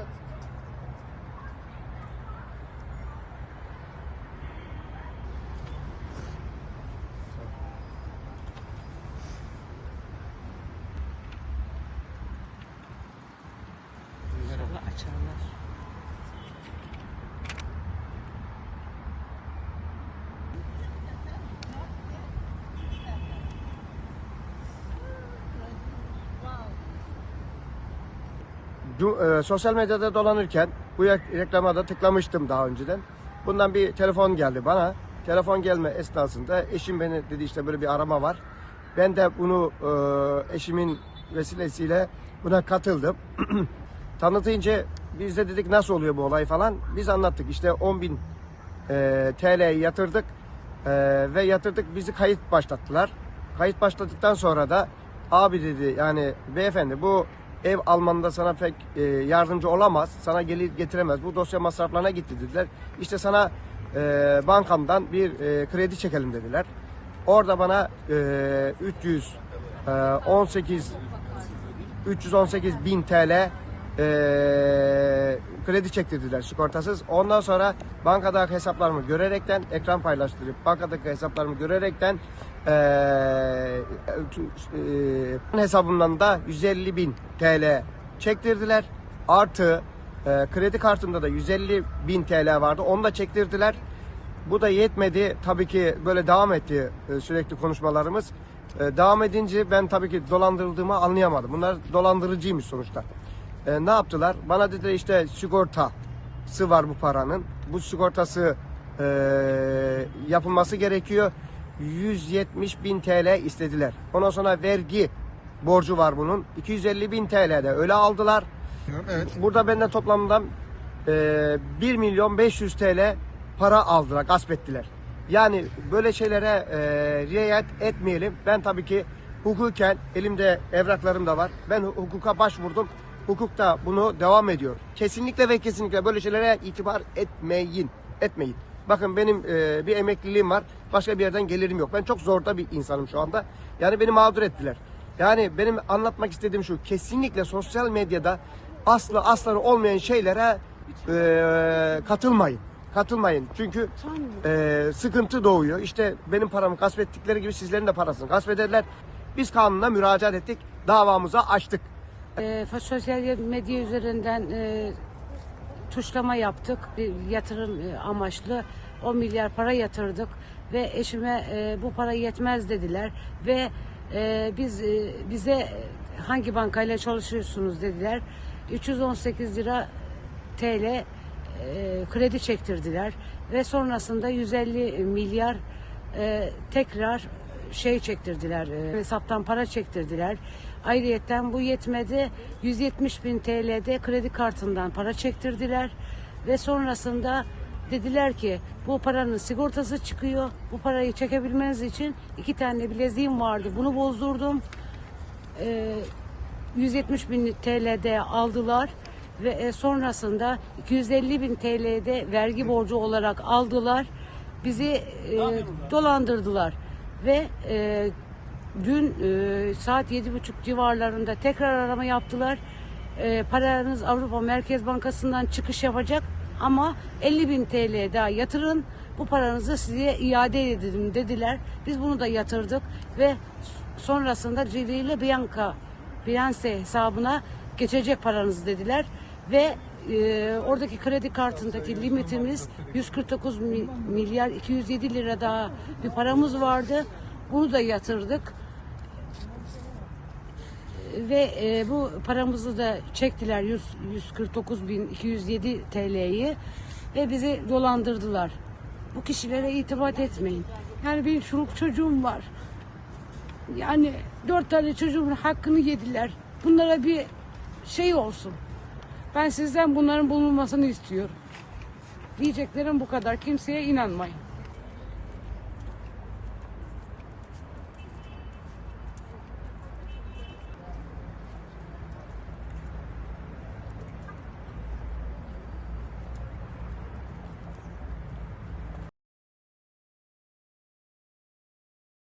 tut. İnşallah açarlar. Sosyal medyada dolanırken bu reklama da tıklamıştım daha önceden. Bundan bir telefon geldi bana. Telefon gelme esnasında eşim beni dedi işte böyle bir arama var. Ben de bunu e, eşimin vesilesiyle buna katıldım. Tanıtınca biz de dedik nasıl oluyor bu olay falan. Biz anlattık işte 10 bin e, TL'yi yatırdık E, ve yatırdık bizi kayıt başlattılar. Kayıt başladıktan sonra da abi dedi yani beyefendi bu ev almanda sana pek e, yardımcı olamaz. Sana gelir getiremez. Bu dosya masraflarına gitti dediler. İşte sana e, bankamdan bir e, kredi çekelim dediler. Orada bana e, 318 318 bin TL eee, kredi çektirdiler sigortasız. Ondan sonra bankadaki hesaplarımı görerekten ekran paylaştırıp bankadaki hesaplarımı görerekten eee, eee, hesabımdan da 150 bin TL çektirdiler. Artı eee, kredi kartımda da 150 bin TL vardı. Onu da çektirdiler. Bu da yetmedi. Tabii ki böyle devam etti e, sürekli konuşmalarımız. E, Devam edince ben tabii ki dolandırıldığımı anlayamadım. Bunlar dolandırıcıymış sonuçta. E, ne yaptılar? Bana dediler işte sigortası var bu paranın. Bu sigortası e, yapılması gerekiyor. 170 bin TL istediler. Ondan sonra vergi borcu var bunun. 250 bin TL de öyle aldılar. Evet. Burada benden toplamda e, 1 milyon 500 TL para aldılar, gasp ettiler. Yani böyle şeylere e, riayet etmeyelim. Ben tabii ki hukuken elimde evraklarım da var. Ben hukuka başvurdum. Hukuk da bunu devam ediyor. Kesinlikle ve kesinlikle böyle şeylere itibar etmeyin. Etmeyin. Bakın benim e, bir emekliliğim var. Başka bir yerden gelirim yok. Ben çok zorda bir insanım şu anda. Yani beni mağdur ettiler. Yani benim anlatmak istediğim şu. Kesinlikle sosyal medyada aslı asları olmayan şeylere e, katılmayın. Katılmayın. Çünkü e, sıkıntı doğuyor. İşte benim paramı gasp ettikleri gibi sizlerin de parasını gasp ederler. Biz kanuna müracaat ettik. Davamıza açtık. Ee, sosyal medya üzerinden e, tuşlama yaptık. Bir yatırım e, amaçlı 10 milyar para yatırdık ve eşime e, bu para yetmez dediler ve e, biz e, bize hangi bankayla çalışıyorsunuz dediler. 318 lira TL e, kredi çektirdiler ve sonrasında 150 milyar e, tekrar şey çektirdiler, e, hesaptan para çektirdiler. Ayrıyetten bu yetmedi. 170 bin TL'de kredi kartından para çektirdiler ve sonrasında dediler ki bu paranın sigortası çıkıyor. Bu parayı çekebilmeniz için iki tane bileziğim vardı. Bunu bozdurdum. E, 170 bin TL'de aldılar ve e, sonrasında 250 bin TL'de vergi borcu olarak aldılar. Bizi e, dolandırdılar ve e, dün e, saat yedi buçuk civarlarında tekrar arama yaptılar. E, paranız Avrupa Merkez Bankası'ndan çıkış yapacak ama 50 bin TL daha yatırın bu paranızı size iade edelim dediler. Biz bunu da yatırdık ve sonrasında Cili ile Bianca Binance hesabına geçecek paranız dediler ve e, oradaki kredi kartındaki limitimiz 149 mi- milyar 207 lira daha bir paramız vardı. Bunu da yatırdık ve e, bu paramızı da çektiler 100, 149 bin 207 TL'yi ve bizi dolandırdılar. Bu kişilere itibat etmeyin. Yani benim çoluk çocuğum var. Yani dört tane çocuğumun hakkını yediler. Bunlara bir şey olsun. Ben sizden bunların bulunmasını istiyorum. Diyeceklerim bu kadar. Kimseye inanmayın.